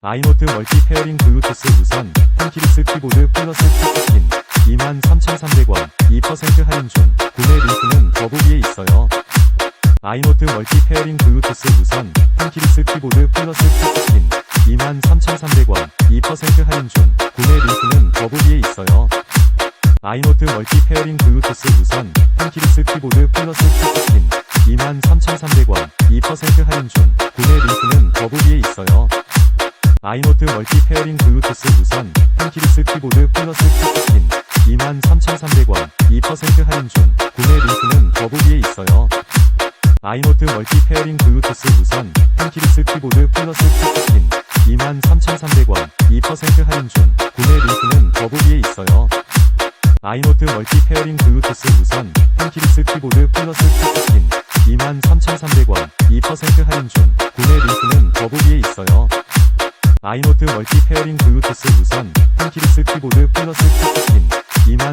아이노트 멀티 페어링 블루투스 무선 펜키리스 키보드 플러스 키스킨 23,300원 2% 할인 중 구매 링크는 더보기에 있어요. 아이노트 멀티 페어링 블루투스 무선 펜키리스 키보드 플러스 키스킨 23,300원 2% 할인 중 구매 링크는 더보기에 있어요. 아이노트 멀티 페어링 블루투스 무선 펜키리스 키보드 플러스 키스킨 23,300원 2% 할인 중 구매 링크는 더보기에 있어요. 아이노트 멀티 페어링 블루투스 무선 펜키리스 키보드 플러스 키스킨 23,300원 2% 할인 중 구매 링크는 더보기에 있어요. 아이노트 멀티 페어링 블루투스 무선 펜키리스 키보드 플러스 키스킨 23,300원 2% 할인 중 구매 링크는 더보기에 있어요. 아이노트 멀티 페어링 블루투스 무선 펜키리스 키보드 플러스 키스킨 23,300원 2% 할인 중 구매 링크는 더보기에 있어요. 아이노트 멀티 페어링 블루투스 무선 펜키리스 키보드 플러스 키스킨 2만